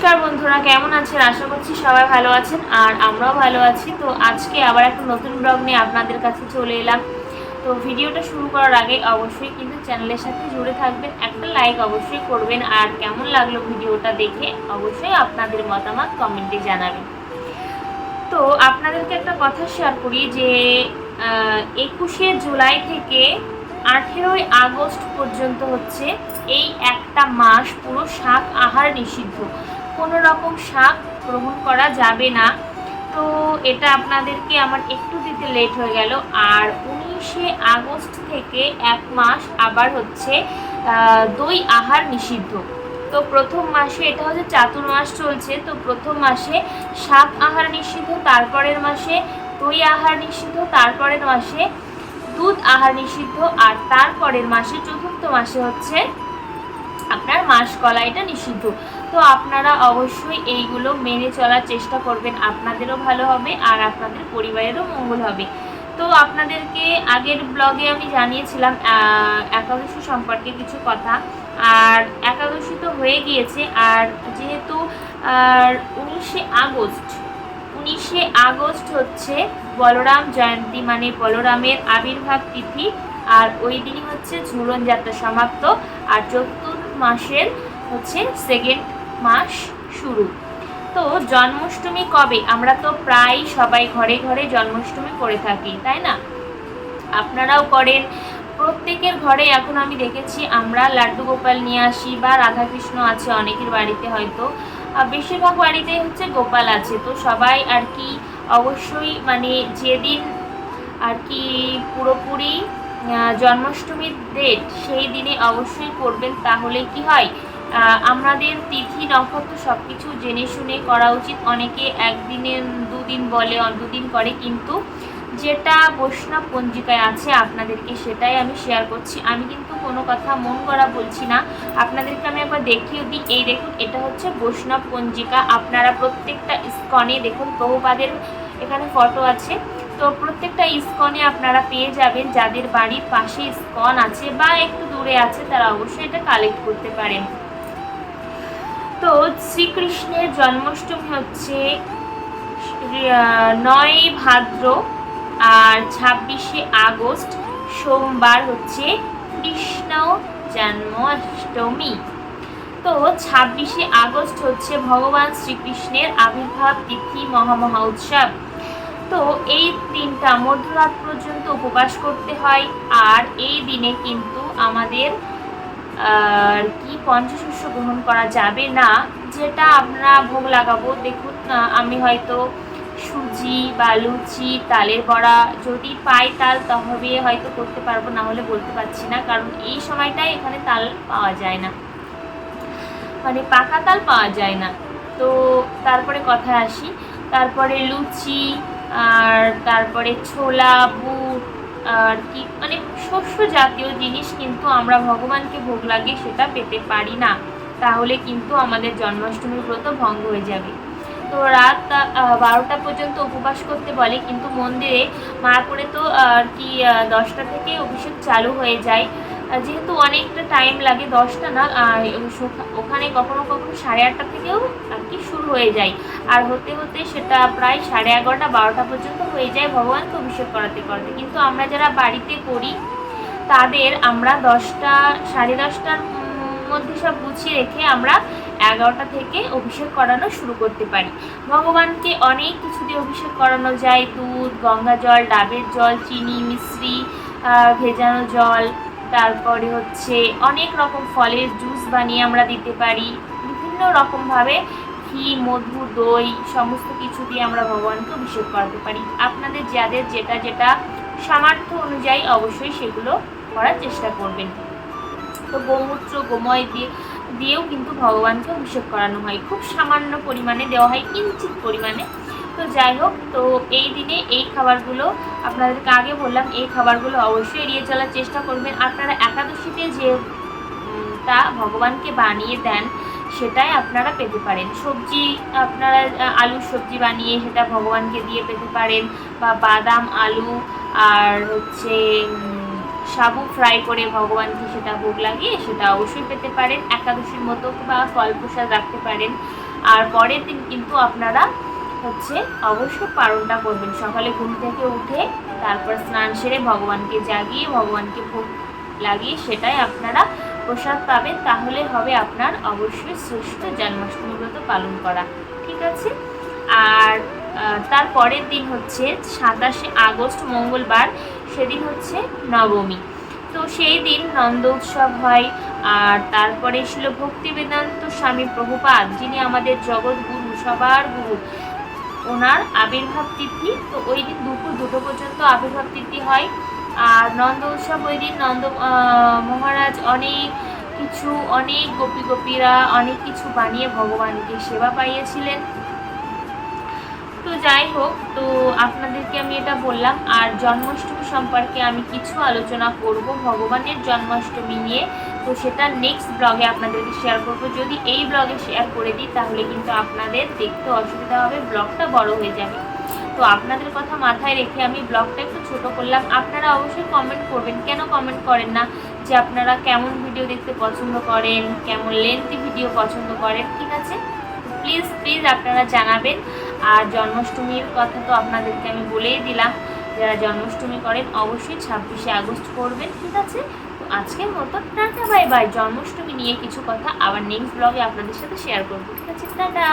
নমস্কার বন্ধুরা, কেমন আছেন? আশা করছি সবাই ভালো আছেন আর আমরাও ভালো আছি। তো আজকে আবার একটা নতুন ব্লগ নিয়ে আপনাদের কাছে চলে এলাম। তো ভিডিওটা শুরু করার আগে অবশ্যই কিন্তু চ্যানেলের সাথে জুড়ে থাকবেন। একটা লাইক অবশ্যই করবেন আর কেমন লাগল ভিডিওটা দেখে অবশ্যই আপনাদের মতামত কমেন্টে জানাবেন। তো আপনাদেরকে একটা কথা শেয়ার করি যে একুশে জুলাই থেকে আঠেরোই আগস্ট পর্যন্ত হচ্ছে এই একটা মাস পুরো শাক আহার নিষিদ্ধ। কোনো রকম শাক গ্রহণ করা যাবে না। তো এটা আপনাদেরকে আমার একটু দিতে লেট হয়ে গেল। আর উনিশে আগস্ট থেকে এক মাস আবার হচ্ছে দই আহার নিষিদ্ধ। তো প্রথম মাসে, এটা হচ্ছে চাতুর্মাস চলছে, তো প্রথম মাসে শাক আহার নিষিদ্ধ, তারপরের মাসে দই আহার নিষিদ্ধ, তারপরের মাসে দুধ আহার নিষিদ্ধ, আর তারপরের মাসে চতুর্থ মাসে হচ্ছে মাস কলাইটা নিষিদ্ধ। তো আপনারা অবশ্যই এইগুলো মেনে চলার চেষ্টা করবেন। আপনাদেরও ভালো হবে আর আপনাদের পরিবারেরও মঙ্গল হবে। তো আপনাদেরকে আগের ব্লগে আমি জানিয়েছিলাম একাদশী সম্পর্কে কিছু কথা। আর একাদশী তো হয়ে গিয়েছে। আর যেহেতু, আর উনিশে আগস্ট উনিশে আগস্ট হচ্ছে বলরাম জয়ন্তী মানে বলরামের আবির্ভাব তিথি। আর ওই দিনই হচ্ছে ঝুলন যাত্রা সমাপ্ত। আর চতুর্থ মাসের হচ্ছে সেকেন্ড মাস শুরু। তো জন্মাষ্টমী কবে? আমরা তো প্রায় সবাই ঘরে ঘরে জন্মাষ্টমী করে থাকি, তাই না? আপনারাও করেন। প্রত্যেকের ঘরে এখন আমি দেখেছি আমরা লাড্ডু গোপাল নিয়ে আসি বা রাধাকৃষ্ণ আছে অনেকের বাড়িতে হয়তো। বেশিরভাগ বাড়িতে হচ্ছে গোপাল আছে। তো সবাই আর কি অবশ্যই মানে যেদিন আর কি পুরোপুরি জন্মাষ্টমীর ডেট সেই দিনে অবশ্যই করবেন তাহলে কি হয়? আমাদের তিথি, নক্ষত্র সব কিছু জেনে শুনে করা উচিত। অনেকে একদিনে দুদিন বলে দুদিন করে, কিন্তু যেটা বৈষ্ণব পঞ্জিকায় আছে আপনাদেরকে সেটাই আমি শেয়ার করছি। আমি কিন্তু কোনো কথা মন করা বলছি না। আপনাদেরকে আমি একবার দেখিয়ে দিই। এই দেখুন, এটা হচ্ছে বৈষ্ণব পঞ্জিকা। আপনারা প্রত্যেকটা ইস্কনে দেখুন, প্রভুপাদের এখানে ফটো আছে। তো প্রত্যেকটা ইস্কনে আপনারা পেয়ে যাবেন, যাদের বাড়ির পাশে ইস্কন আছে বা একটু দূরে আছে, তারা অবশ্যই এটা কালেক্ট করতে পারেন। তো শ্রীকৃষ্ণের জন্মাষ্টমী হচ্ছে নয় ভাদ্র আর ছাব্বিশে আগস্ট, সোমবার হচ্ছে কৃষ্ণ জন্মাষ্টমী। তো ছাব্বিশে আগস্ট হচ্ছে ভগবান শ্রীকৃষ্ণের আবির্ভাব তিথি মহামহা উৎসব। তো এই দিনটা মধ্যরাত পর্যন্ত উপবাস করতে হয়। আর এই দিনে কিন্তু আমাদের কি পঞ্চশস্য গ্রহণ করা যাবে না, যেটা আমরা ভোগ লাগাবো। দেখুন, আমি হয়তো সুজি বা লুচি, তালের বড়া যদি পাই, তাল তবে হয়তো করতে পারব, না হলে বলতে পারছি না, কারণ এই সময়টাই এখানে তাল পাওয়া যায় না। মানে পাকা তাল পাওয়া যায় না। তো তারপরে কথায় আসি। তারপরে লুচি আর তারপরে ছোলা, বুট, আর কি মানে শস্য জাতীয় জিনিস কিন্তু আমরা ভগবানকে ভোগ লাগে সেটা পেতে পারি না। তাহলে কিন্তু আমাদের জন্মাষ্টমীর ব্রত ভঙ্গ হয়ে যাবে। তো রাত বারোটা পর্যন্ত উপবাস করতে বলে, কিন্তু মন্দিরে মা করে তো আর কি দশটা থেকে অভিষেক চালু হয়ে যায়। যেহেতু অনেকটা টাইম লাগে দশটা না ওখানে কখনো কখনো সাড়ে আটটা থেকেও আর কি শুরু হয়ে যায়। আর হতে হতে সেটা প্রায় সাড়ে এগারোটা, বারোটা পর্যন্ত হয়ে যায় ভগবানকে অভিষেক করাতে করাতে। কিন্তু আমরা যারা বাড়িতে করি, তাদের আমরা দশটা, সাড়ে দশটার মধ্যে সব গুছিয়ে রেখে আমরা এগারোটা থেকে অভিষেক করানো শুরু করতে পারি। ভগবানকে অনেক কিছু দিয়ে অভিষেক করানো যায়, দুধ, গঙ্গা জল, ডাবের জল, চিনি, মিশ্রি ভেজানো জল তারপরে হচ্ছে অনেক রকম ফলের জুস বানিয়ে আমরা দিতে পারি। বিভিন্ন রকমভাবে ঘি, মধু, দই সমস্ত কিছু দিয়ে আমরা ভগবানকে অভিষেক করাতে পারি। আপনাদের যাদের যেটা যেটা সামর্থ্য অনুযায়ী অবশ্যই সেগুলো করার চেষ্টা করবেন। তো গোমূত্র, গোময় দিয়ে, দিয়েও কিন্তু ভগবানকে অভিষেক করানো হয়। খুব সামান্য পরিমাণে দেওয়া হয়, কিঞ্চিত পরিমাণে। তো যাই হোক, তো এই দিনে এই খাবারগুলো আপনাদেরকে আগে বললাম, এই খাবারগুলো অবশ্যই এড়িয়ে চলার চেষ্টা করবেন। আপনারা একাদশীতে যে তা ভগবানকে বানিয়ে দেন, সেটাই আপনারা পেতে পারেন। সবজি আপনারা আলুর সবজি বানিয়ে সেটা ভগবানকে দিয়ে পেতে পারেন, বা বাদাম, আলু, আর হচ্ছে সাবু ফ্রাই করে ভগবানকে সেটা ভোগ লাগিয়ে সেটা অবশ্যই পেতে পারেন। একাদশীর মতো বা ফল প্রসাদ রাখতে পারেন। আর পরের দিন কিন্তু আপনারা হচ্ছে অবশ্যই পালনটা করবেন। সকালে ঘুম থেকে উঠে তারপর স্নান সেরে ভগবানকে জাগিয়ে, ভগবানকে ভোগ লাগিয়ে সেটাই আপনারা প্রসাদ পাবেন। তাহলে হবে আপনার অবশ্যই শ্রেষ্ঠ জন্মাষ্টমী ব্রত পালন করা। ঠিক আছে? আর তার পরের দিন হচ্ছে সাতাশে আগস্ট, মঙ্গলবার, সেদিন হচ্ছে নবমী। তো সেই দিন নন্দ উৎসব হয়, আর তারপরে ছিল ভক্তি বেদান্ত স্বামী প্রভুপাদ, যিনি আমাদের জগৎগুরু সবার গুরু। ওনার আবির্ভাব তিথি। তো ওই দিন দুপুর দুটো পর্যন্ত আবির্ভাব তিথি হয়। আর নন্দ উৎসব ওই দিন নন্দ মহারাজ অনেক কিছু, অনেক গোপী গোপীরা অনেক কিছু বানিয়ে ভগবানকে সেবা পাইয়েছিলেন। তো যাই হোক, তো আপনাদেরকে আমি এটা বললাম, আর জন্মাষ্টমী সম্পর্কে আমি কিছু আলোচনা করব। ভগবানের জন্মাষ্টমী নিয়ে তো সেটা নেক্সট ব্লগে আপনাদেরকে শেয়ার করব। যদি এই ব্লগে শেয়ার করে দিই, তাহলে কিন্তু আপনাদের দেখতে অসুবিধা হবে ব্লগটা বড় হয়ে যাবে। তো আপনাদের কথা মাথায় রেখে আমি ব্লগটা একটু ছোট করলাম। আপনারা অবশ্যই কমেন্ট করবেন। কেন কমেন্ট করেন না? যে আপনারা কেমন ভিডিও দেখতে পছন্দ করেন, কেমন লেন্থি ভিডিও পছন্দ করেন, ঠিক আছে? প্লিজ প্লিজ আপনারা জানাবেন। আর জন্মাষ্টমীর কথা তো আপনাদেরকে আমি বলেই দিলাম। যারা জন্মাষ্টমী করেন, অবশ্যই ছাব্বিশে আগস্ট করবেন, ঠিক আছে? আজকের মতো টাটা, বাই বাই। জন্মাষ্টমী নিয়ে কিছু কথা আবার নেক্সট ব্লগে আপনাদের সাথে শেয়ার করব। ঠিক আছে, টাটা।